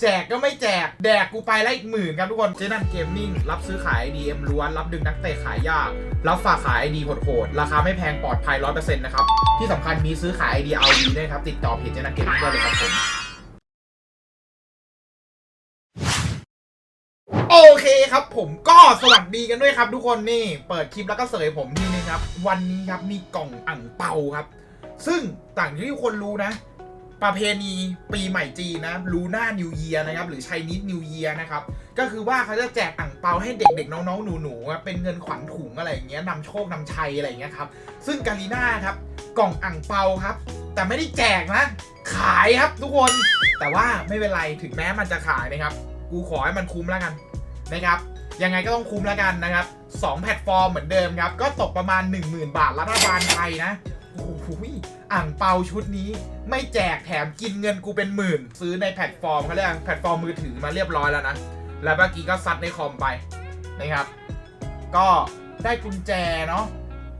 แจกก็ไม่แจก แดกกูไปแล้วอีกหมื่นครับทุกคนเจนันเกมมิ่งรับซื้อขาย DM ล้วน รับดึงนักเตะขายยาก รับฝากขาย ID โหดๆ ราคาไม่แพงปลอดภัย100%นต์นะครับ ที่สำคัญมีซื้อขาย ID เอาดีด้วยครับ ติดต่อเพจเจนันเกมมิ่งได้เลยครับผมโอเคครับผมก็สวัสดีกันด้วยครับทุกคนนี่เปิดคลิปแล้วก็เสยผมทีนึงครับ วันนี้ครับมีกล่องอ่างเปาครับ ซึ่งต่างที่ทุกคนรู้นะ ประเพณีปีใหม่จีนนะลูน่านิวเยียนะครับ หรือไชนีสนิวเยียนะครับ ก็คือว่าเขาจะแจกอ่างเปาให้เด็กๆ น้องๆ หนูๆเป็นเงินขวัญถุงอะไรอย่างเงี้ยนำโชคนำชัยอะไรอย่างเงี้ยครับ ซึ่งกาลีน่าครับกล่องอ่างเปาครับ แต่ไม่ได้แจกนะ ขายครับทุกคน แต่ว่าไม่เป็นไรถึงแม้มันจะขายนะครับ กูขอให้มันคุ้มแล้วกันนะครับยังไงก็ต้องคุ้มแล้วกันนะครับ 2 แพลตฟอร์มเหมือนเดิมครับ ก็ตกประมาณ 10,000 บาทรัฐบาลไทยนะ โอ้โหอ่างเปาชุดนี้ ไม่แจกแถมกินเงินกูเป็นหมื่น ซื้อในแพลตฟอร์มเขาเรียกแพลตฟอร์มมือถือมาเรียบร้อยแล้วนะ แล้วเมื่อกี้ก็ซัดในคอมไปนะครับ ก็ได้กุญแจเนาะ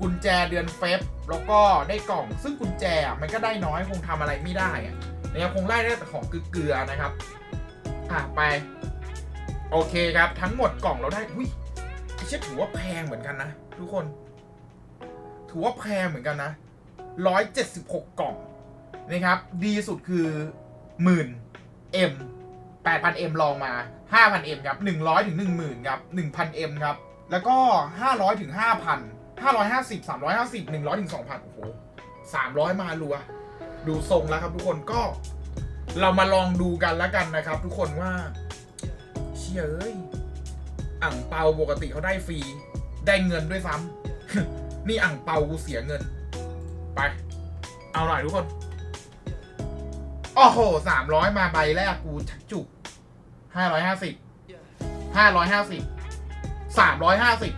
กุญแจเดือนเฟบแล้วก็ได้กล่องซึ่งกุญแจอะมันก็ได้น้อยคงทำอะไรไม่ได้อะนะครับคงไล่ได้แต่ของเกลือนะครับ อะไป โอเคครับ ทั้งหมดกล่องเราได้อุ้ยไอเชี่ยถือว่าแพงเหมือนกันนะทุกคน ถือว่าแพงเหมือนกันนะ ร้อยเจ็ดสิบหกกล่องนะครับ ดีสุดคือหมื่น M แปดพัน M ลองมาห้าพัน M ครับหนึ่งร้อยถึงหนึ่งหมื่นครับหนึ่งพัน M ครับ แล้วก็ห้าร้อยถึงห้าพันห้าร้อยห้าสิบสามร้อยห้าสิบหนึ่งร้อยถึงสองพันโอ้โหสามร้อยมารัว ดูทรงแล้วครับทุกคนก็เรามาลองดูกันแล้วกันนะครับ ทุกคนว่า เชี่ยเอ้ยอ่างเปาปกติเขาได้ฟรี ได้เงินด้วยซ้ำนี่อ่างเปากูเสียเงิน ไป เอาหน่อยทุกคน โอ้โหสามร้อยมาใบแรกกูชักจุกห้าร้อยห้าสิบห้าร้อยห้าสิบสามร้อยห้าสิบ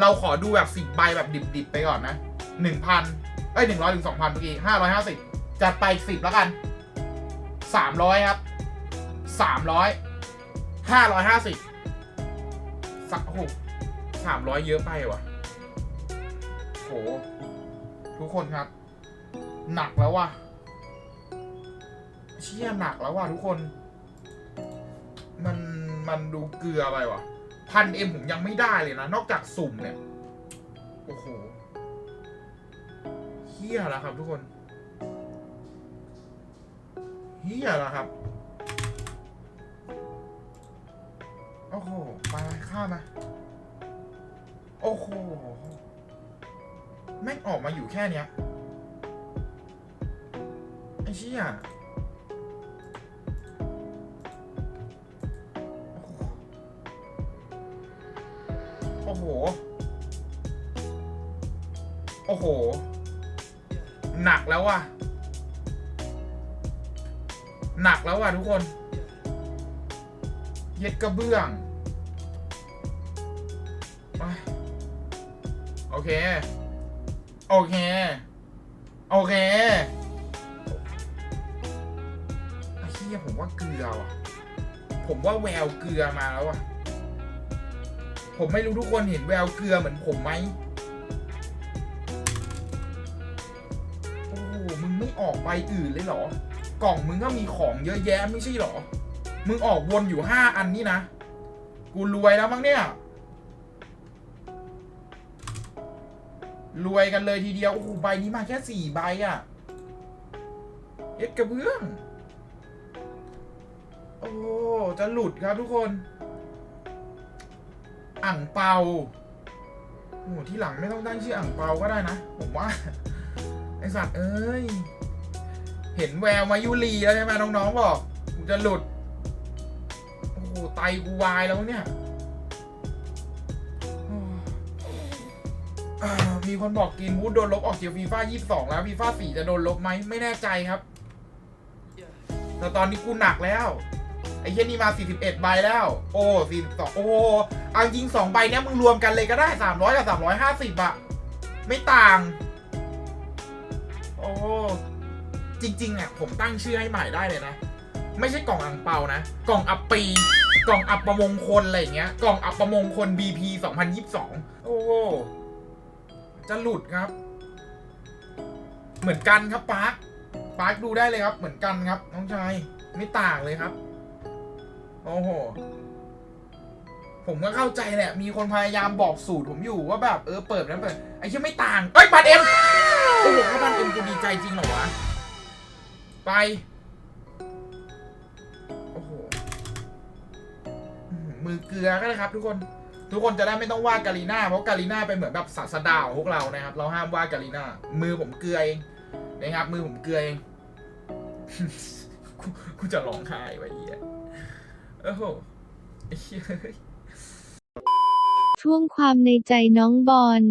เราขอดูแบบสิบใบแบบดิบๆไปก่อนนะหนึ่งพันเอ้ยหนึ่งร้อยถึงสองพันเมื่อกี้ห้าร้อยห้าสิบจัดไปสิบแล้วกันสามร้อยครับสามร้อยห้าร้อยห้าสิบสักโอ้โหสามร้อยเยอะไปว่ะโห ทุกคนครับ หนักแล้วว่ะเชี่ยหนักแล้วว่ะทุกคน มันมันดูเกลือไปว่ะพันเอ็มผมยังไม่ได้เลยนะ นอกจากสุ่มเนี่ย โอ้โหเฮียแล้วครับทุกคนเฮียแล้วครับ โอ้โหไปข้ามมาโอ้โห แม่งออกมาอยู่แค่เนี้ยไอ้เชี่ยโอ้โห โอ้โห หนักแล้วว่ะ หนักแล้วว่ะทุกคน เย็ดกระเบื้อง โอเค โอเค โอเคไอ้เหี้ยผมว่าเกลือว่ะ ผมว่าแววเกลือมาแล้วอะ ผมไม่รู้ทุกคนเห็นแววเกลือเหมือนผมไหมโอ้โหมึงไม่ออกใบอื่นเลยเหรอ กล่องมึงก็มีของเยอะแยะไม่ใช่เหรอ มึงออกวนอยู่ห้าอันนี่นะ กูรวยแล้วมั้งเนี่ย รวยกันเลยทีเดียว โอ้โหใบนี้มาแค่สี่ใบอะ่ะ เอ็ดกระเบื้อง โอ้จะหลุดครับทุกคน อ่างเปาโอ้หที่หลังไม่ต้องตั้งชื่ออ่างเปาก็ได้นะ ผมว่า ไอสัตว์เอ้ย เห็นแววมายุรีแล้วใช่ไหมน้องๆบอกจะหลุด โอ้ไตกูวายแล้วเนี่ย มีคนบอกกินวูดโดนลบออกเสียฟีฟ่า22แล้วฟีฟ่า4จะโดนลบไหมไม่แน่ใจครับ แต่ตอนนี้กูหนักแล้วไอ้เช่นนี่มา 41 ใบแล้ว โอ้42โอ้เอาจริง2ใบเนี้ยมึงรวมกันเลยก็ได้ 300 กับ 350อะไม่ต่าง โอ้จริงๆอะผมตั้งชื่อให้ใหม่ได้เลยนะ ไม่ใช่กล่องอังเปานะ กล่องอัปปี กล่องอัปประมงคลอะไรอย่างเงี้ย กล่องอัปประมงคล BP 2022 โอ้ จะหลุดครับ เหมือนกันครับปาร์คปาร์คดูได้เลยครับ เหมือนกันครับ น้องชายไม่ต่างเลยครับ โอ้โห ผมก็เข้าใจแหละ มีคนพยายามบอกสูตรผมอยู่ว่าแบบเออเปิดนั้นเปิดไอ้เชี่ยไม่ต่าง เอ้ยบัตรเอ็มโอ้โหถ้าบัตรเอ็มกูดีใจจริงเหรอวะ ไป โอ้โห มือเกลือก็เลยครับทุกคน ทุกคนจะได้ไม่ต้องว่ากาลีน่าเพราะกาลีน่าเป็นเหมือนแบบศาสดาของพวกเรานะครับ เราห้ามว่ากาลีน่ามือผมเกลือเองนะครับ มือผมเกลือเองกูกูจะร้องไห้ไว้เหี้ยโอ้โหไอ้เหี้ยช่วงความในใจน้องบอล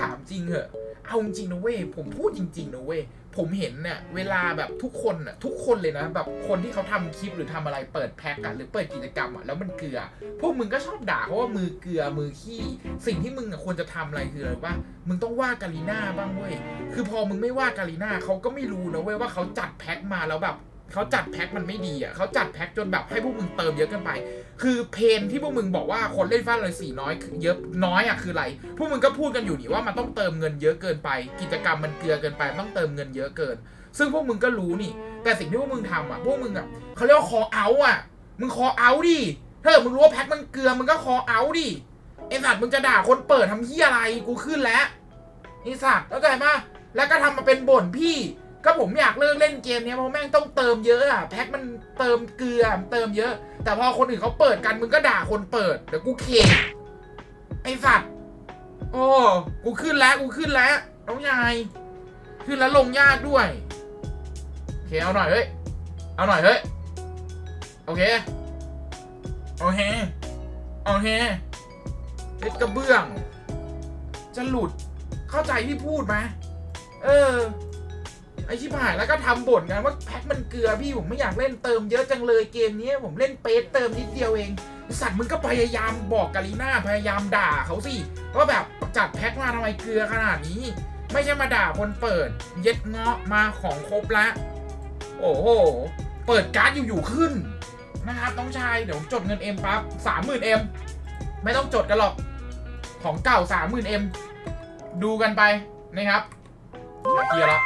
ถามจริงเหอะ เอาจริงนะเว้ยผมพูดจริงๆนะเว้ยผมเห็นเนี่ยเวลาแบบทุกคนอะทุกคนเลยนะแบบคนที่เขาทำคลิปหรือทำอะไรเปิดแพ็กอะหรือเปิดกิจกรรมอะแล้วมันเกลือ พวกมึงก็ชอบด่าเพราะว่ามือเกลือมือขี้ สิ่งที่มึงอะควรจะทำอะไรคืออะไรว่ามึงต้องว่าการีน่าบ้างเว้ยคือพอมึงไม่ว่าการีน่าเขาก็ไม่รู้นะเว้ยว่าเขาจัดแพ็กมาแล้วแบบ เขาจัดแพ็คมันไม่ดีอะเขาจัดแพ็คจนแบบให้พวกมึงเติมเยอะเกินไป คือเพนที่พวกมึงบอกว่าคนเล่นฟ้าเลยสี่น้อยคือเยอะน้อยอะคืออะไร พวกมึงก็พูดกันอยู่นี่ว่ามันต้องเติมเงินเยอะเกินไป กิจกรรมมันเกลือเกินไปต้องเติมเงินเยอะเกิน ซึ่งพวกมึงก็รู้นี่ แต่สิ่งที่พวกมึงทำอะพวกมึงอะเขาเรียกว่าคอเอาอะ มึงคอเอาดิถ้าเกิดมึงรู้ว่าแพ็คมันเกลือมึงก็คอเอาดิไอสัตว์มึงจะด่าคนเปิดทำเฮียอะไรกูขึ้นแล้วไอสัตว์เข้าใจปะแล้วก็ทำมาเป็นบ่นพี่ ก็ผมอยากเลิกเล่นเกมเนี้ยเพราะแม่งต้องเติมเยอะอะแพ็คมันเติมเกลือเติมเยอะ แต่พอคนอื่นเขาเปิดกันมึงก็ด่าคนเปิดเดี๋ยวกูเข็ดไอสัตว์โอ้กูขึ้นแล้วกูขึ้นแล้วน้องยายขึ้นแล้วลงยากด้วยโอเคเอาหน่อยเฮ้ยเอาหน่อยเฮ้ยโอเคโอเคโอเคเล็ดกระเบื้อง จะหลุดเข้าใจที่พูดไหมเออ ไอชิบหายแล้วก็ทำบ่นกันว่าแพ็คมันเกลือพี่ผมไม่อยากเล่นเติมเยอะจังเลยเกมนี้ผมเล่นเป๊ะเติมนิดเดียวเองสัตว์มึงก็พยายามบอกกาลีน่าพยายามด่าเขาสิว่าแบบจัดแพ็คมาทำไมเกลือขนาดนี้ ไม่ใช่มาด่าคนเปิด เย็ดเงาะมาของครบละ โอ้โห เปิดการ์ดอยู่ๆขึ้นนะครับน้องชายเดี๋ยวจดเงินเอ็มปั๊บสามหมื่นเอ็มไม่ต้องจดกันหรอก ของเก่าสามหมื่นเอ็มดูกันไปนะครับเคลียร์ละ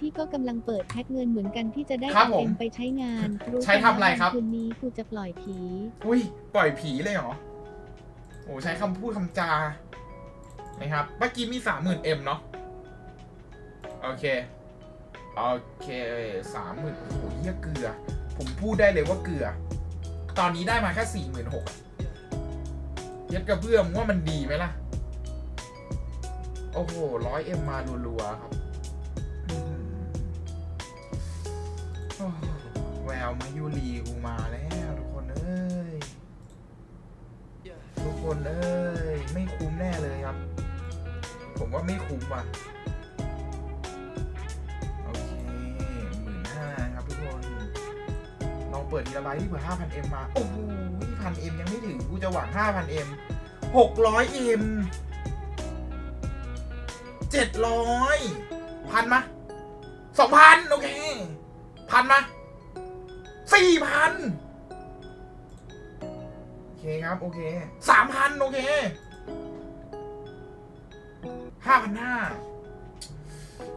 พี่ก็กำลังเปิดแพ็คเงินเหมือนกันที่จะได้ครับเอาผมเอ็มไปใช้งานใช้ทำอะไรครับ คืนนี้กูจะปล่อยผีอุ้ยปล่อยผีเลยเหรอ โอ้ใช้คำพูดคำจา นะครับเมื่อกี้มีสามหมื่นเอ็มเนาะ โอเค โอเคสามหมื่นโอ้โหเหี้ยเกลือ ผมพูดได้เลยว่าเกลือ ตอนนี้ได้มาแค่สี่หมื่นหกยัดกระเบื้องว่ามันดีไหมล่ะ โอ้โหร้อยเอ็มมารัวๆครับ แววมายุรีกูมาแล้วทุกคนเอ้ย ทุกคนเอ้ย ไม่คุ้มแน่เลยครับ ผมว่าไม่คุ้มว่ะ โอเคหมื่นห้าครับทุกคน ลองเปิดทีละใบที่เผื่อห้าพันเอ็มมา โอ้โหพันเอ็มยังไม่ถึง กูจะหวังห้าพันเอ็มหกร้อยเอ็มเจ็ดร้อยพันมาสองพันโอเค พันมาสี่พันโอเคครับ โอเคสามพันโอเคห้าพันห้า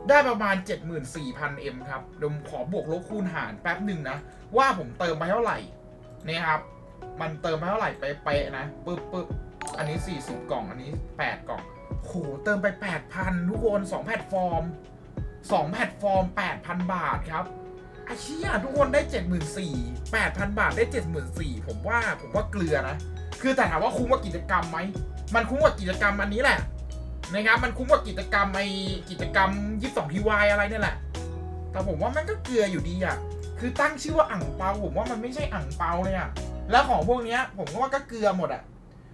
ได้ประมาณ 74,000 M ครับเดี๋ยวผมขอบวกลบคูณหารแป๊บหนึ่งนะ ว่าผมเติมไปเท่าไหร่นี่ครับ มันเติมไปเท่าไหร่เป๊ะนะปึ๊บปึ๊บอันนี้ 40 กล่อง อันนี้ 8 กล่องโหเติมไป 8,000 ทุกคน 2 แพลตฟอร์ม 2 แพลตฟอร์ม 8,000 บาทครับ ไอ้เชี่ยทุกคนได้ 74,000 8,000 บาทได้ 74,000ผมว่าผมว่าเกลือนะ คือแต่ถามว่าคุ้มกับกิจกรรมไหม มันคุ้มกับกิจกรรมอันนี้แหละนะครับมันคุ้มกว่ากิจกรรมไอกิจกรรม 22ทีวายอะไรเนี่ยแหละ แต่ผมว่ามันก็เกลืออยู่ดีอะ คือตั้งชื่อว่าอ่างเปาผมว่ามันไม่ใช่อ่างเปาเลยอะ แล้วของพวกเนี้ยผมก็ว่าก็เกลือหมดอะ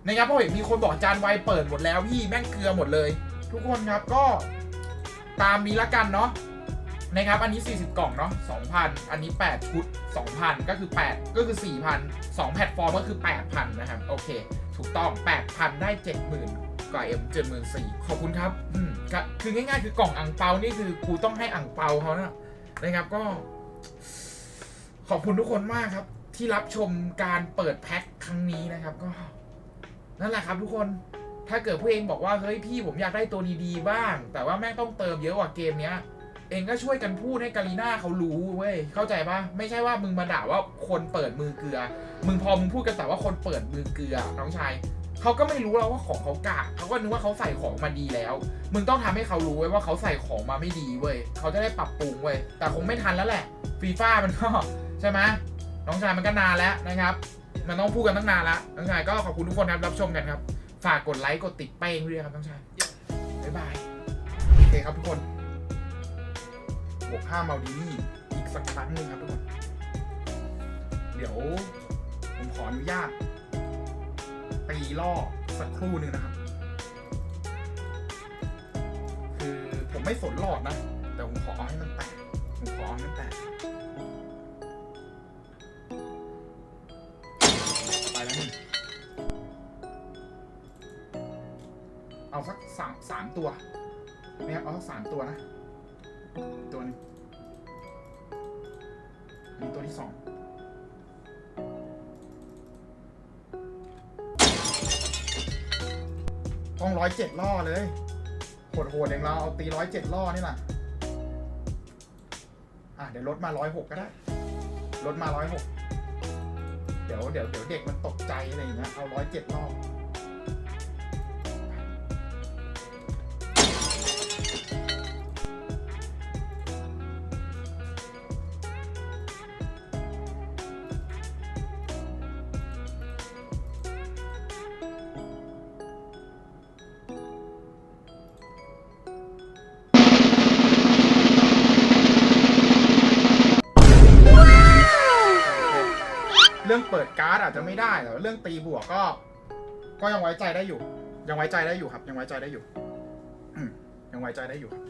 นะครับเพราะเห็นมีคนบอกจานไวเปิดหมดแล้วพี่แม่งเกลือหมดเลย ทุกคนครับก็ตามนี้ละกันเนาะ นะครับ อันนี้ 40 กล่องเนาะ2,000 อันนี้ 8 ชุด 2,000 ก็คือ 8 ก็คือ 4,000 2 แพลตฟอร์มก็คือ 8,000 นะครับ โอเค ถูกต้อง 8,000 ได้ 70,000 กว่า M 74,000ขอบคุณครับอืมก็คือง่ายๆ คือกล่องอ่างเปา นี่คือกูต้องให้อ่างเปาเขานะนะครับ ก็ ขอบคุณทุกคนมากครับ ที่รับชมการเปิดแพ็คครั้งนี้นะครับ ก็ นั่นแหละครับทุกคนถ้าเกิดผู้เองบอกว่า เฮ้ยพี่ผมอยากได้ตัวดีๆบ้าง แต่ว่าแม่งต้องเติมเยอะกว่าเกมเนี้ย เองก็ช่วยกันพูดให้กาลีน่าเขารู้เว้ยเข้าใจปะไม่ใช่ว่ามึงมาด่าว่าคนเปิดมือเกลือ มึงพอมึงพูดกันแต่ว่าคนเปิดมือเกลือ น้องชายเขาก็ไม่รู้แล้วว่าของเขากากเขาก็นึกว่าเขาใส่ของมาดีแล้ว มึงต้องทำให้เขารู้ไว้ยว่าเขาใส่ของมาไม่ดีเว้ยเขาจะได้ปรับปรุงเว้ยแต่คงไม่ทันแล้วแหละฟีฟ่ามันก็ใช่ไหมน้องชายมันก็นานแล้วนะครับ มันต้องพูดกันตั้งนานแล้วน้องชายก็ขอบคุณทุกคนครับรับชมกันครับ ฝากกดไลค์กดติดเป้งด้วยครับน้องชายบ๊ายบายโอเคครับทุกคน บวกห้ามาดีนี่อีกสักครั้งหนึ่งครับทุกคน เดี๋ยวผมขออนุญาตตีล่อสักครู่หนึ่งนะครับ คือผมไม่สนหลอดนะ แต่ผมขอให้มันแตกผมขอให้มันแตกไปแล้วหนึ่งเอาสักสามสามตัวเนี่ยเอาสักสามตัวนะ ตัวหนึงมีตัวที่สองต้องร้อยเจ็ดล่อเลยโหดๆอย่างเราเอาตีร้อยเจ็ดล่อนี่แหละอะเดี๋ยวลดมาร้อยหกก็ได้ลดมาร้อยหกเดี๋ยวเดี๋ยวเดี๋ยวเด็กมันตกใจอะไรอย่างเงี้ยเอาร้อยเจ็ดล่อ อาจจะไม่ได้แต่เรื่องตีบวกก็ ก็ยังไว้ใจได้อยู่ ยังไว้ใจได้อยู่ครับ ยังไว้ใจได้อยู่ยังไว้ใจได้อยู่ครับ